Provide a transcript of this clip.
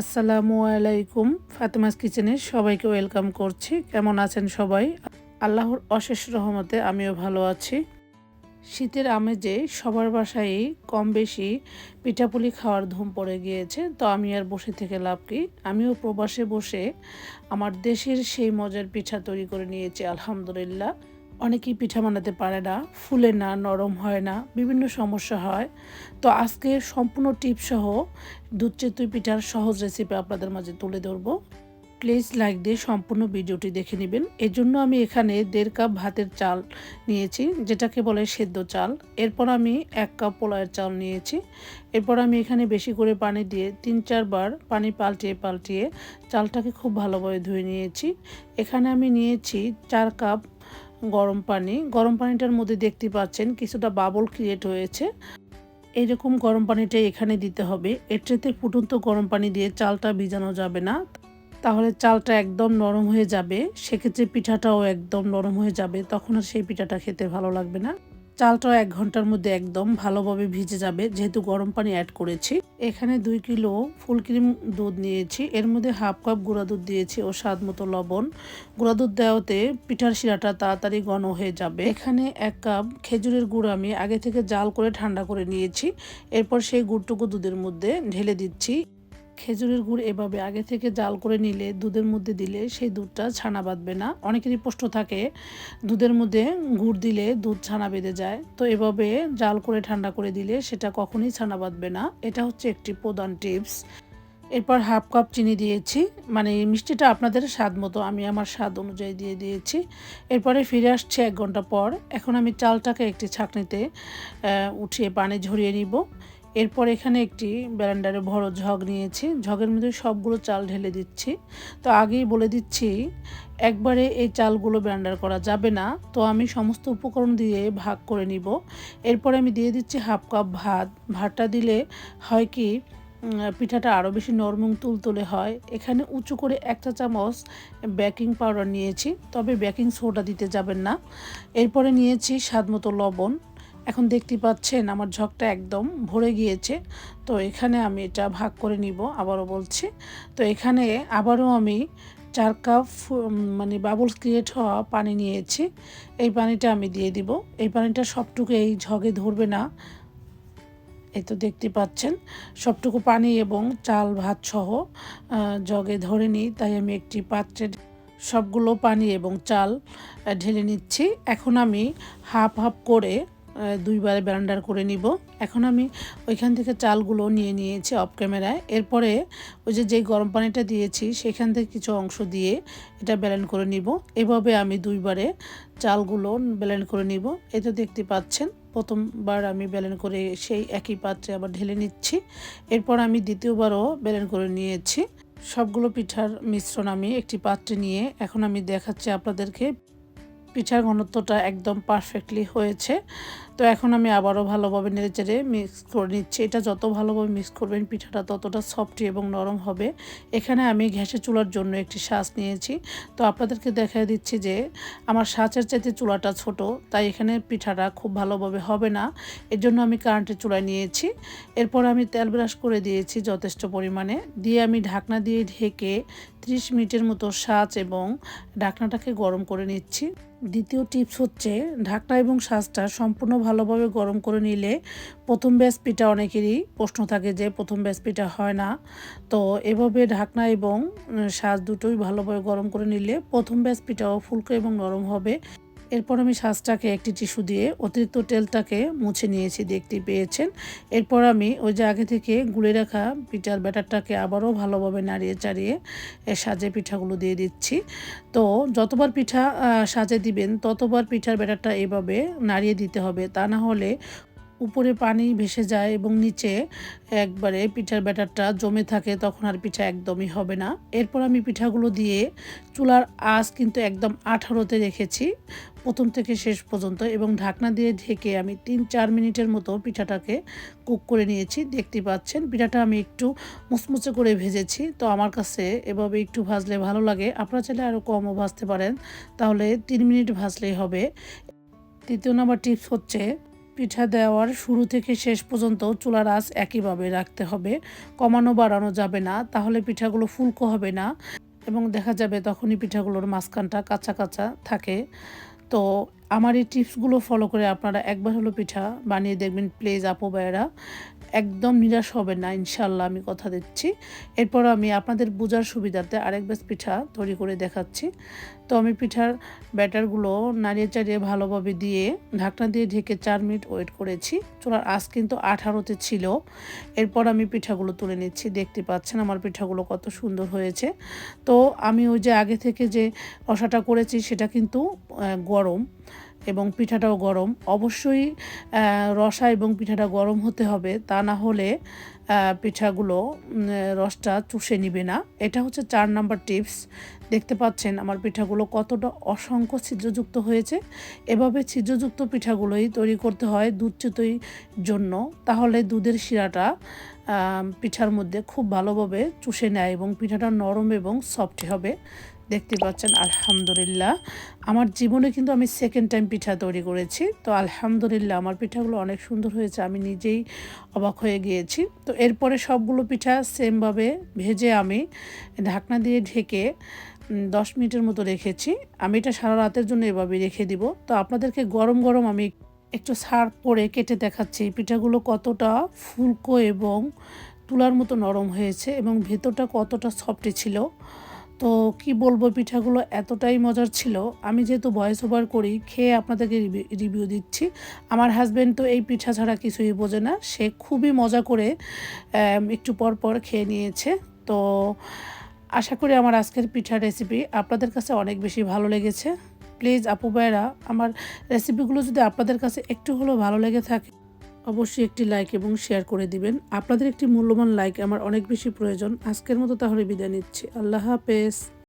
আসসালামু আলাইকুম, ফাতেমাস কিচেনে সবাইকে ওয়েলকাম করছি। কেমন আছেন সবাই? আল্লাহর অশেষ রহমতে আমিও ভালো আছি। শীতের আমেজে সবার বাসায় কম বেশি পিঠাপুলি খাওয়ার ধুম পড়ে গিয়েছে, তো আমি আর বসে থেকে লাভ কি? আমিও প্রবাসে বসে আমার দেশের সেই মজার পিঠা তৈরি করে নিয়েছি, আলহামদুলিল্লাহ। অনেকেই পিঠা বানাতে পারে না, ফুলে না, নরম হয় না, বিভিন্ন সমস্যা হয়। তো আজকে সম্পূর্ণ টিপ সহ দুধ চেতুই পিঠার সহজ রেসিপি আপনাদের মাঝে তুলে ধরবো। প্লিজ লাইক দিয়ে সম্পূর্ণ ভিডিওটি দেখে নেবেন। এর জন্য আমি এখানে দেড় কাপ ভাতের চাল নিয়েছি, যেটাকে বলে সেদ্ধ চাল। এরপর আমি এক কাপ পোলায়ের চাল নিয়েছি। এরপর আমি এখানে বেশি করে পানি দিয়ে তিন চারবার পানি পাল্টিয়ে পাল্টিয়ে চালটাকে খুব ভালোভাবে ধুয়ে নিয়েছি। এখানে আমি নিয়েছি চার কাপ গরম পানি। গরম পানিটার মধ্যে দেখতে পাচ্ছেন কিছুটা বাবল ক্রিয়েট হয়েছে। এরকম গরম পানিটা এখানে দিতে হবে। এট্রেতে ফুটন্ত গরম পানি দিয়ে চালটা ভিজানো যাবে না। তাহলে চালটা একদম নরম হয়ে যাবে। সেক্ষেত্রে পিঠাটাও একদম নরম হয়ে যাবে। তখন আর সেই পিঠাটা খেতে ভালো লাগবে না। চালটাও এক ঘণ্টার মধ্যে একদম ভালোভাবে ভিজে যাবে, যেহেতু গরম পানি অ্যাড করেছি। এখানে দুই কিলো ফুল ক্রিম দুধ নিয়েছি, এর মধ্যে হাফ কাপ গুঁড়া দুধ দিয়েছি ও স্বাদ মতো লবণ। গুঁড়া দুধ দেওয়াতে পিঠার শিরাটা তাড়াতাড়ি ঘন হয়ে যাবে। এখানে এক কাপ খেজুরের গুড় আমি আগে থেকে জাল করে ঠান্ডা করে নিয়েছি, এরপর সেই গুড়টুকু দুধের মধ্যে ঢেলে দিচ্ছি। খেজুরের গুড় এভাবে আগে থেকে জাল করে নিলে, দুধের মধ্যে দিলে সেই দুধটা ছানা বাঁধবে না। অনেকেরই প্রশ্ন থাকে, দুধের মধ্যে গুড় দিলে দুধ ছানা বেঁধে যায়? তো এভাবে জাল করে ঠান্ডা করে দিলে সেটা কখনোই ছানা বাঁধবে না। এটা হচ্ছে একটি প্রধান টিপস। এরপর হাফ কাপ চিনি দিয়েছি। মানে মিষ্টিটা আপনাদের স্বাদ মতো, আমি আমার স্বাদ অনুযায়ী দিয়ে দিয়েছি। এরপরে ফিরে আসছে এক ঘণ্টা পর। এখন আমি চালটাকে একটি ছাঁকনিতে উঠিয়ে পানি ঝরিয়ে নিব। এরপর এখানে একটি ব্যারান্ডারে বড় ঝগ নিয়েছি। ঝগের মধ্যে সবগুলো চাল ঢেলে দিচ্ছি। তো আগেই বলে দিচ্ছি, একবারে এই চালগুলো ব্যান্ডার করা যাবে না। তো আমি সমস্ত উপকরণ দিয়ে ভাগ করে নিব। এরপরে আমি দিয়ে দিচ্ছি হাফ কাপ ভাত। ভাতটা দিলে হয় কি পিঠাটা আরও বেশি নরম তুলতুলে হয়। এখানে উঁচু করে একটা চামচ বেকিং পাউডার নিয়েছি। তবে বেকিং সোডা দিতে যাবেন না। এরপরে নিয়েছি স্বাদ মতো লবণ। এখন দেখতে পাচ্ছেন আমার ঝকটা একদম ভরে গিয়েছে। তো এখানে আমি এটা ভাগ করে নিব, আবারও বলছি। তো এখানে আবারও আমি চার কাপ মানে বাবলস ক্রিয়েট হওয়া পানি নিয়েছি। এই পানিটা আমি দিয়ে দিব। এই পানিটা সবটুকু এই ঝগে ধরবে না। এই তো দেখতে পাচ্ছেন, সবটুকু পানি এবং চাল ভাত সহ জগে ধরে নিই। তাই আমি একটি পাত্রে সবগুলো পানি এবং চাল ঢেলে নিচ্ছি। এখন আমি হাফ হাফ করে দুইবারে ব্যারান্ডার করে নিব। এখন আমি ওইখান থেকে চালগুলো নিয়ে নিয়েছি অফ ক্যামেরায়। এরপরে ওই যে, যেই গরম পানিটা দিয়েছি, সেখান থেকে কিছু অংশ দিয়ে এটা ব্যালেন্ড করে নিব। এভাবে আমি দুইবারে চালগুলো ব্যালেন্ড করে নিব। এটা দেখতে পাচ্ছেন, প্রথমবার আমি ব্যালেন্ড করে সেই একই পাত্রে আবার ঢেলে নিচ্ছি। এরপর আমি দ্বিতীয়বারও ব্যালেন্ড করে নিয়েছি। সবগুলো পিঠার মিশ্রণ আমি একটি পাত্রে নিয়ে এখন আমি দেখাচ্ছি আপনাদেরকে। পিঠার ঘনত্বটা একদম পারফেক্টলি হয়েছে। তো এখন আমি আবারও ভালোভাবে নেড়ে মিক্স করে নিচ্ছি। এটা যত ভালোভাবে মিক্স করবেন, পিঠাটা ততটা সফটি এবং নরম হবে। এখানে আমি ঘ্যাসের চুলার জন্য একটি শ্বাস নিয়েছি। তো আপনাদেরকে দেখা দিচ্ছি যে, আমার সাঁচের চাইতে চুলাটা ছোট, তাই এখানে পিঠাটা খুব ভালোভাবে হবে না। এর জন্য আমি কারেন্টের চুলায় নিয়েছি। এরপর আমি তেল ব্রাশ করে দিয়েছি যথেষ্ট পরিমাণে। দিয়ে আমি ঢাকনা দিয়ে ঢেকে 30 মিনিটের মতো সাজ এবং ঢাকনাটাকে গরম করে নিচ্ছি। দ্বিতীয় টিপস হচ্ছে, ঢাকনা এবং সাজটা সম্পূর্ণ ভালোভাবে গরম করে নিলে প্রথম ব্যাস পিঠা অনেকেরই প্রশ্ন থাকে যে প্রথম ব্যাস পিঠা হয় না। তো এভাবে ঢাকনা এবং সাজ দুটোই ভালোভাবে গরম করে নিলে প্রথম ব্যাস পিঠাও ফুলকো এবং নরম হবে। এরপর আমি শাঁসটাকে একটি টিস্যু দিয়ে অতিরিক্ত তেলটাকে মুছে নিয়েছি, দেখতে পেয়েছেন। এরপর আমি ওই যে আগে থেকে গুলে রাখা পিঠার ব্যাটারটাকে আবারও ভালোভাবে নাড়িয়ে চাড়িয়ে সাজে পিঠাগুলো দিয়ে দিচ্ছি। তো যতবার পিঠা সাজে দিবেন, ততবার পিঠার ব্যাটারটা এভাবে নাড়িয়ে দিতে হবে। তা না হলে উপরে পানি ভেসে যায় এবং নিচে একবারে পিঠার ব্যাটারটা জমে থাকে, তখন আর পিঠা একদমই হবে না। এরপর আমি পিঠাগুলো দিয়ে চুলার আঁচ কিন্তু একদম আঠারোতে রেখেছি, প্রথম থেকে শেষ পর্যন্ত এবং ঢাকনা দিয়ে ঢেকে আমি তিন চার মিনিটের মতো পিঠাটাকে কুক করে নিয়েছি। দেখতে পাচ্ছেন, পিঠাটা আমি একটু মুচমুচে করে ভেজেছি, তো আমার কাছে এভাবে একটু ভাজলে ভালো লাগে। আপনারা চাইলে আরও কমও ভাজতে পারেন, তাহলে তিন মিনিট ভাজলেই হবে। তৃতীয় নাম্বার টিপস হচ্ছে পিঠা দেওয়ার শুরু থেকে শেষ পর্যন্ত চুলার আঁচ একইভাবে রাখতে হবে। কমানো বাড়ানো যাবে না, তাহলে পিঠাগুলো ফুলকো হবে না এবং দেখা যাবে তখনই পিঠাগুলোর মাঝখানটা কাঁচা কাঁচা থাকে। তো আমার এই টিপসগুলো ফলো করে আপনারা একবার হলো পিঠা বানিয়ে দেখবেন, প্লিজ আপু ভাইয়েরা। একদম নিরাশ হবে না ইনশাল্লাহ আমি কথা দিচ্ছি। এরপর আমি আপনাদের বোঝার সুবিধাতে আরেক ব্যাস পিঠা তৈরি করে দেখাচ্ছি। তো আমি পিঠার ব্যাটারগুলো নাড়িয়ে চাড়িয়ে ভালোভাবে দিয়ে ঢাকনা দিয়ে ঢেকে চার মিনিট ওয়েট করেছি। চুলার আজ কিন্তু আঠারোতে ছিল। এরপর আমি পিঠাগুলো তুলে নিচ্ছি। দেখতে পাচ্ছেন আমার পিঠাগুলো কত সুন্দর হয়েছে। তো আমি ওই যে আগে থেকে যে রসাটা করেছি সেটা কিন্তু গরম। এবং পিঠাটাও গরম। অবশ্যই রসা এবং পিঠাটা গরম হতে হবে। তা না হলে পিঠাগুলো রসটা চুষে নিবে না। এটা হচ্ছে চার নাম্বার টিপস। দেখতে পাচ্ছেন আমার পিঠাগুলো কতটা অসংখ্য ছিদ্রযুক্ত হয়েছে। এভাবে ছিদ্রযুক্ত পিঠাগুলোই তৈরি করতে হয় দুধ চিতই জন্য। তাহলে দুধের শিরাটা পিঠার মধ্যে খুব ভালোভাবে চুষে নেয় এবং পিঠাটা নরম এবং সফট হবে। দেখতে পাচ্ছেন, আলহামদুলিল্লাহ। আমার জীবনে কিন্তু আমি সেকেন্ড টাইম পিঠা তৈরি করেছি। তো আলহামদুলিল্লাহ, আমার পিঠাগুলো অনেক সুন্দর হয়েছে, আমি নিজেই অবাক হয়ে গিয়েছি। তো এরপরে সবগুলো পিঠা সেমভাবে ভেজে আমি ঢাকনা দিয়ে ঢেকে দশ মিনিটের মতো রেখেছি। আমি এটা সারা রাতের জন্য এভাবে রেখে দিব। তো আপনাদেরকে গরম গরম আমি একটু সার করে কেটে দেখাচ্ছি। পিঠাগুলো কতটা ফুলকো এবং তুলার মতো নরম হয়েছে এবং ভেতরটা কতটা সফটি ছিল। তো কি বলব, পিঠাগুলো এতটাই মজার ছিল। আমি যেহেতু ভয়েস ওভার করি, খেয়ে আপনাদেরকে রিভিউ দিচ্ছি। আমার হাজব্যান্ড তো এই পিঠা ছাড়া কিছুই বোঝে না। সে খুবই মজা করে একটু পর পর খেয়ে নিয়েছে। তো আশা করি আমার আজকের পিঠার রেসিপি আপনাদের কাছে অনেক বেশি ভালো লেগেছে। প্লিজ আপু ভাইরা আমার রেসিপিগুলো যদি আপনাদের কাছে একটু হলেও ভালো লেগে থাকে অবশ্যই একটি লাইক এবং শেয়ার করে দিবেন। আপনাদের একটি মূল্যবান লাইক আমার অনেক বেশি প্রয়োজন। আজকের মতো তাহলে বিদায় নিচ্ছি। আল্লাহ হাফেজ।